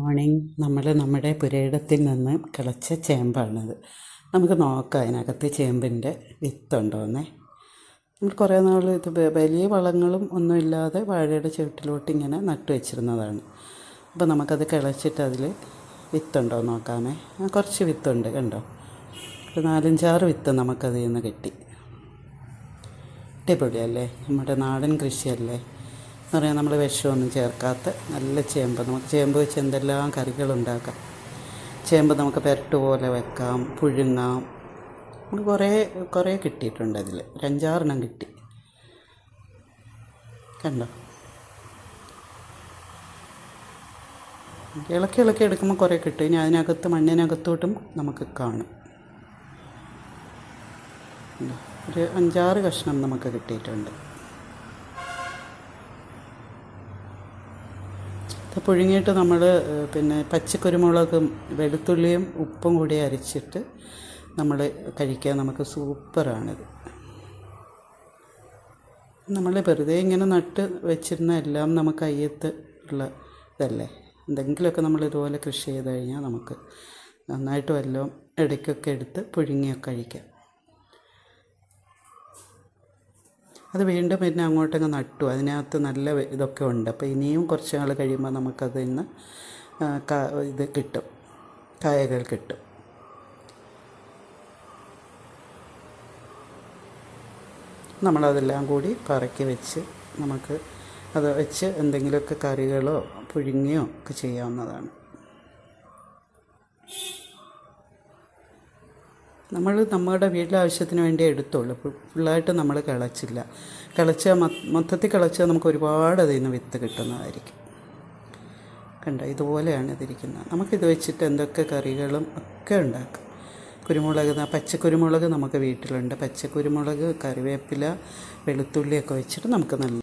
Morning നമ്മൾ നമ്മുടെ പുരയിടത്തിൽ നിന്ന് കിളച്ച ചേമ്പാണിത്. നമുക്ക് നോക്കാം അതിനകത്ത് ചേമ്പിന്റെ വിത്തുണ്ടോന്നേ. നമ്മൾ കുറേ നാൾ ഇത് വലിയ വളങ്ങളും ഒന്നുമില്ലാതെ വാഴയുടെ ചുവട്ടിലോട്ട് ഇങ്ങനെ നട്ടു വെച്ചിരുന്നതാണ്. അപ്പോൾ നമുക്കത് കിളച്ചിട്ട് അതിൽ വിത്തുണ്ടോ നോക്കാമേ. കുറച്ച് വിത്തുണ്ട് കണ്ടോ. ഒരു നാലഞ്ചാറ് വിത്ത് നമുക്കതിൽ നിന്ന് കിട്ടി. അടിപൊളിയല്ലേ? നമ്മുടെ നാടൻ കൃഷിയല്ലേ? എന്ന് പറയാൻ നമ്മൾ വിഷമൊന്നും ചേർക്കാത്ത നല്ല ചേമ്പ്. നമുക്ക് ചേമ്പ് വെച്ച് എന്തെല്ലാം കറികളുണ്ടാക്കാം. ചേമ്പ് നമുക്ക് പെരട്ട് പോലെ വെക്കാം പുഴുങ്ങാം. നമുക്ക് കുറേ കുറേ കിട്ടിയിട്ടുണ്ട് അതിൽ ഒരു അഞ്ചാറെണ്ണം കിട്ടി. കണ്ടോ? ഇളക്കി ഇളക്കി എടുക്കുമ്പോൾ കുറേ കിട്ടും. ഇനി അതിനകത്ത് മണ്ണിനകത്തോട്ടും നമുക്ക് കാണും? ഒരു അഞ്ചാറ് കഷ്ണം നമുക്ക് കിട്ടിയിട്ടുണ്ട്. പുഴുങ്ങിയിട്ട് നമ്മൾ പിന്നെ പച്ചക്കുരുമുളകും വെളുത്തുള്ളിയും ഉപ്പും കൂടി അരച്ചിട്ട് നമ്മൾ കഴിക്കാൻ നമുക്ക് സൂപ്പറാണിത്. നമ്മൾ വെറുതെ ഇങ്ങനെ നട്ട് വെച്ചിരുന്ന എല്ലാം നമുക്ക് അയ്യത്ത് ഉള്ള ഇതല്ലേ? എന്തെങ്കിലുമൊക്കെ നമ്മൾ ഇതുപോലെ കൃഷി ചെയ്ത് കഴിഞ്ഞാൽ നമുക്ക് നന്നായിട്ട് വല്ലതും ഇടയ്ക്കൊക്കെ എടുത്ത് പുഴുങ്ങിയൊക്കെ കഴിക്കാം. അത് വീണ്ടും പിന്നെ അങ്ങോട്ടങ്ങ് നട്ടു. അതിനകത്ത് നല്ല ഇതൊക്കെ ഉണ്ട്. അപ്പോൾ ഇനിയും കുറച്ച് നാൾ കഴിയുമ്പോൾ നമുക്കത് ഇന്ന് ഇത് കിട്ടും. കായകൾ കിട്ടും. നമ്മളതെല്ലാം കൂടി പറക്കി വെച്ച് നമുക്ക് അത് വെച്ച് എന്തെങ്കിലുമൊക്കെ കറികളോ പുഴുങ്ങിയോ ഒക്കെ ചെയ്യാവുന്നതാണ്. നമ്മൾ നമ്മുടെ വീട്ടിലെ ആവശ്യത്തിന് വേണ്ടി എടുത്തുള്ളൂ ഫുള്ളായിട്ട് നമ്മൾ കിളച്ചില്ല. കിളച്ച മൊത്തത്തിൽ കിളച്ചാൽ നമുക്ക് ഒരുപാട് അതിൽ നിന്ന് വിത്ത് കിട്ടുന്നതായിരിക്കും. കണ്ട? ഇതുപോലെയാണ് ഇതിരിക്കുന്നത്. നമുക്കിത് വെച്ചിട്ട് എന്തൊക്കെ കറികളും ഒക്കെ ഉണ്ടാക്കാം. കുരുമുളക് പച്ചക്കുരുമുളക് നമുക്ക് വീട്ടിലുണ്ട്. പച്ചക്കുരുമുളക് കറിവേപ്പില വെളുത്തുള്ളിയൊക്കെ വെച്ചിട്ട് നമുക്ക് നല്ല